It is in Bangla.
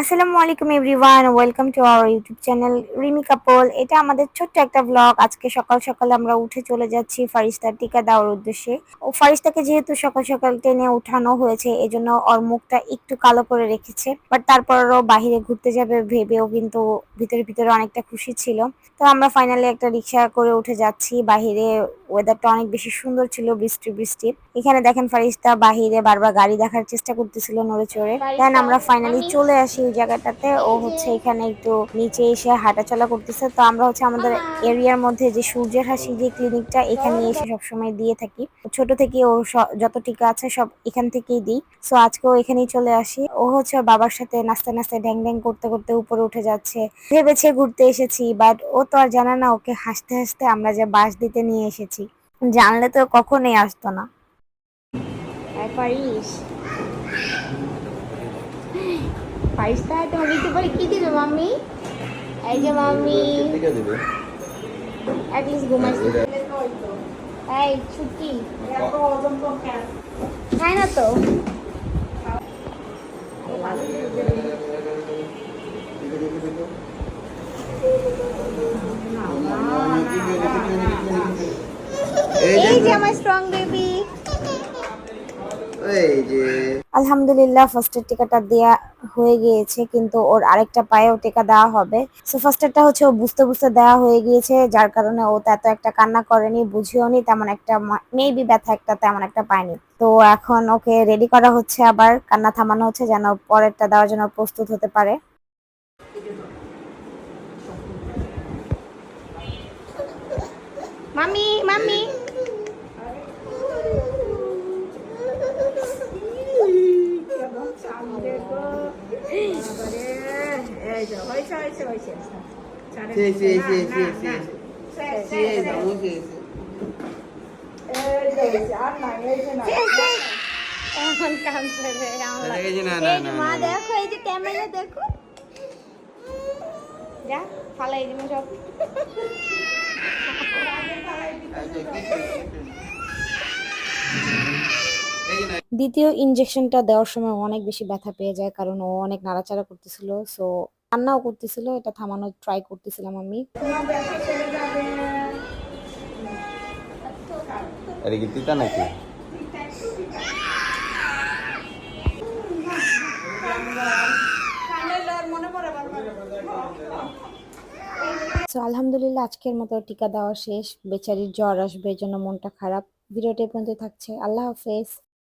আসসালামু আলাইকুম everyone, welcome to our YouTube channel Rimi couple. এটা আমাদের ছোট্ট একটা ব্লগ আজকে সকাল সকাল আমরা উঠে চলে যাচ্ছি ফারিস্তার টিকা দেওয়ার উদ্দেশ্যে। ও ফারিস্তাকে যেহেতু সকাল সকাল টেনে উঠানো হয়েছে, এজন্য ওর মুখটা একটু কালো করে রেখেছে। বাট তারপরও বাহিরে ঘুরতে যাবে ভেবেও কিন্তু ভিতরে ভিতরে অনেকটা খুশি ছিল। তো আমরা ফাইনালি একটা রিক্সা করে উঠে যাচ্ছি। বাহিরে ওয়েদারটা অনেক বেশি সুন্দর ছিল বৃষ্টি বৃষ্টি। এখানে দেখেন ফারিস্তা বাহিরে বারবার গাড়ি দেখার চেষ্টা করতেছিল নড়ে চড়ে। দেন আমরা ফাইনালি চলে আসি ওই জায়গাটাতে। ও হচ্ছে এখানে একটু নিচে এসে হাঁটাচলা করতেছে। তো আমরা হচ্ছে আমাদের এরিয়ার মধ্যে যে সূর্যের হাসি যে ক্লিনিকটা এখানে এসে সবসময় দিয়ে থাকি। ছোট থেকে ও যত টিকা আছে সব এখান থেকেই দিই। সো আজকেও এখানেই চলে আসি। ও হচ্ছে বাবার সাথে নাচতে নাচতে ড্যাং ড্যাং করতে করতে উপরে উঠে যাচ্ছে। ভেবেছে ঘুরতে এসেছি বাট ও তো আর জানে না ওকে হাসতে হাসতে আমরা যে বাস দিতে নিয়ে এসেছি। জানলে তো কখনোই আসতো না পারিস পারিসটা তোমার নিতে পারি কি দিবে মাম্মি এই যে মাম্মি অ্যাটলিস্ট এই ছুটি খায় না তো এই এই যে আমার স্ট্রং বেবি আলহামদুলিল্লাহ ফার্স্টের টিকাটা দেয়া হয়ে গিয়েছে কিন্তু ওর আরেকটা পায়েও টিকা দেওয়া হবে। সো ফার্স্টেরটা হচ্ছে ও বুঝতে বুঝতে দেওয়া হয়ে গিয়েছে যার কারণে ও এত একটা কান্না করেনি বুঝিও নি তেমন একটা মেবি ব্যথা একটা তেমন একটা পায়নি। তো এখন ওকে রেডি করা হচ্ছে আবার কান্না থামানো হচ্ছে যেন পরেরটা দেওয়ার জন্য প্রস্তুত হতে পারে। মামি মামি। দেখো এই যে ক্যামেরা দেখো যা ফালাই সব এই যে না। দ্বিতীয় ইনজেকশনটা দেওয়ার সময় অনেক বেশি ব্যথা পেয়ে যায় কারণ ও অনেক নাড়াচাড়া করতেছিল সো রান্নাও করতেছিল এটা থামানোর ট্রাই করতেছিলাম আমি। আরে কি তিতা নাকি? সো আলহামদুলিল্লাহ আজকের মতো টিকা দেওয়া শেষ। বেচারির জ্বর আসবে এই জন্য মনটা খারাপ। ভিডিওটি পর্যন্ত থাকছে। আল্লাহ হাফেজ।